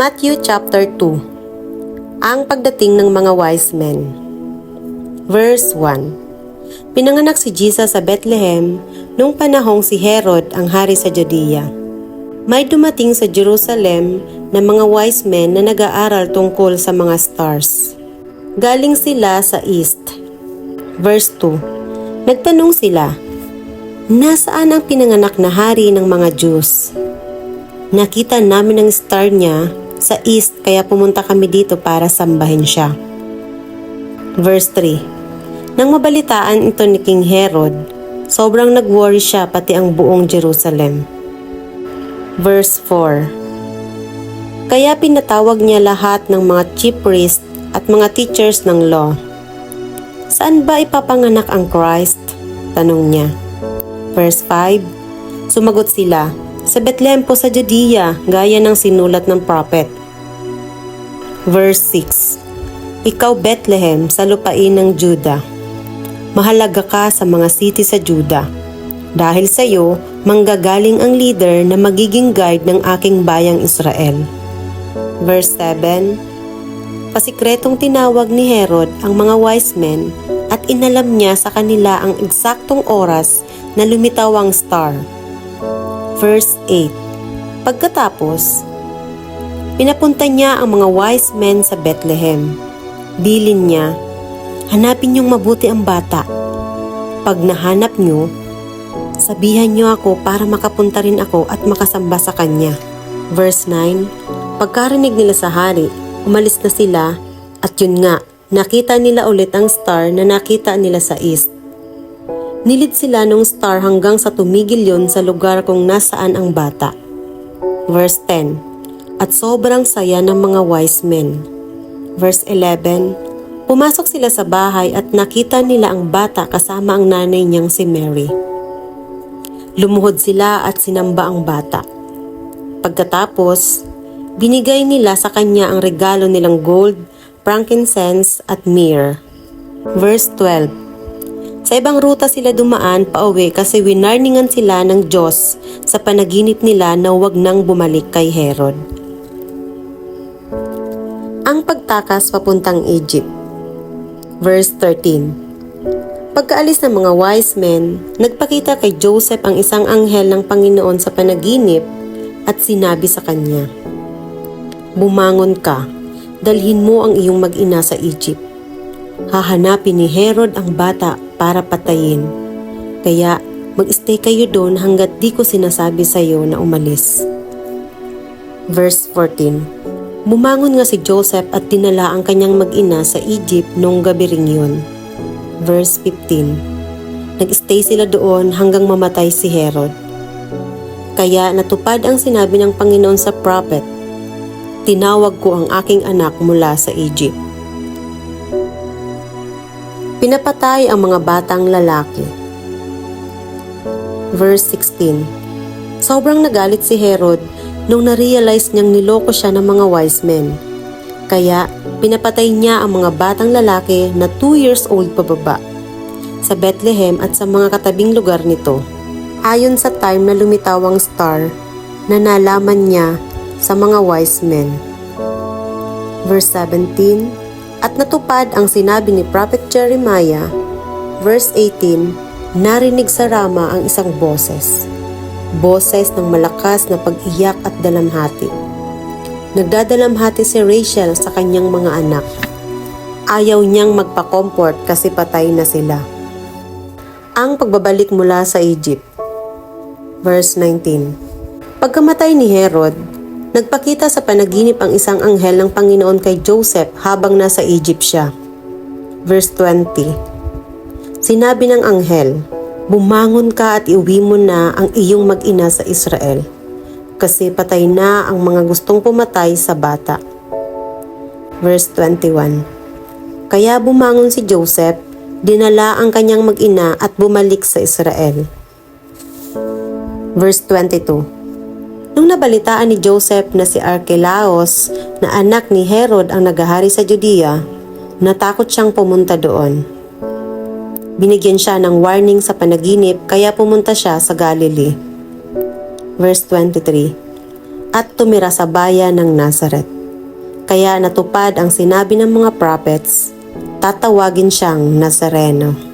Matthew chapter 2 Ang pagdating ng mga wise men Verse 1 Pinanganak si Jesus sa Bethlehem nung panahong si Herod ang hari sa Judea. May dumating sa Jerusalem na mga wise men na nag-aaral tungkol sa mga stars. Galing sila sa east. Verse 2 Nagtanong sila, Nasaan ang pinanganak na hari ng mga Diyos? Nakita namin ang star niya sa east kaya pumunta kami dito para sambahin siya. Verse 3 Nang mabalitaan ito ni King Herod, sobrang nag-worry siya pati ang buong Jerusalem. Verse 4 Kaya pinatawag niya lahat ng mga chief priest at mga teachers ng law. Saan ba ipapanganak ang Christ? Tanong niya. Verse 5 Sumagot sila, Sa Bethlehem po sa Judea, gaya ng sinulat ng prophet. Verse 6 Ikaw Bethlehem sa lupain ng Juda. Mahalaga ka sa mga city sa Juda. Dahil sa iyo, manggagaling ang leader na magiging guide ng aking bayang Israel. Verse 7 Pasikretong tinawag ni Herod ang mga wise men at inalam niya sa kanila ang eksaktong oras na lumitaw ang star. Verse 8 Pagkatapos, pinapunta niya ang mga wise men sa Bethlehem. Bilin niya, hanapin niyong mabuti ang bata. Pag nahanap niyo, sabihan niyo ako para makapunta rin ako at makasamba sa kanya. Verse 9 Pagkarinig nila sa hari, umalis na sila at yun nga, nakita nila ulit ang star na nakita nila sa east. Nilid sila nung star hanggang sa tumigil yon sa lugar kung nasaan ang bata. Verse 10 At sobrang saya ng mga wise men. Verse 11 Pumasok sila sa bahay at nakita nila ang bata kasama ang nanay niyang si Mary. Lumuhod sila at sinamba ang bata. Pagkatapos, binigay nila sa kanya ang regalo nilang gold, frankincense at myrrh. Verse 12 sa ibang ruta sila dumaan pauwi kasi winarningan sila ng Diyos sa panaginip nila na huwag nang bumalik kay Herod. Ang pagtakas papuntang Egypt Verse 13 Pagkaalis ng mga wise men, nagpakita kay Joseph ang isang anghel ng Panginoon sa panaginip at sinabi sa kanya, Bumangon ka, dalhin mo ang iyong mag-ina sa Egypt. Hahanapin ni Herod ang bata para patayin. Kaya mag-stay kayo doon hanggat di ko sinasabi sa iyo na umalis. Verse 14 Bumangon nga si Joseph at dinala ang kanyang mag-ina sa Egypt noong gabi ring yun. Verse 15 Nag-stay sila doon hanggang mamatay si Herod. Kaya natupad ang sinabi ng Panginoon sa prophet, Tinawag ko ang aking anak mula sa Egypt. Pinapatay ang mga batang lalaki. Verse 16 Sobrang nagalit si Herod nung na-realize niyang niloko siya ng mga wise men. Kaya pinapatay niya ang mga batang lalaki na 2 years old pababa sa Bethlehem at sa mga katabing lugar nito. Ayon sa time na lumitaw ang star na nalaman niya sa mga wise men. Verse 17 at natupad ang sinabi ni Prophet Jeremiah, verse 18, narinig sa Rama ang isang boses. Boses ng malakas na pag-iyak at dalamhati. Nagdadalamhati si Rachel sa kanyang mga anak. Ayaw niyang magpa-comfort kasi patay na sila. Ang pagbabalik mula sa Egypt. Verse 19 Pagkamatay ni Herod, Nagpakita sa panaginip ang isang anghel ng Panginoon kay Joseph habang nasa Egypt siya. Verse 20 Sinabi ng anghel, Bumangon ka at iuwi mo na ang iyong mag-ina sa Israel, kasi patay na ang mga gustong pumatay sa bata. Verse 21 Kaya bumangon si Joseph, dinala ang kanyang mag-ina at bumalik sa Israel. Verse 22 Nung nabalitaan ni Joseph na si Archelaus na anak ni Herod ang nagahari sa Judea, natakot siyang pumunta doon. Binigyan siya ng warning sa panaginip kaya pumunta siya sa Galilee. Verse 23 at tumira sa bayan ng Nazareth. Kaya natupad ang sinabi ng mga prophets, tatawagin siyang Nazareno.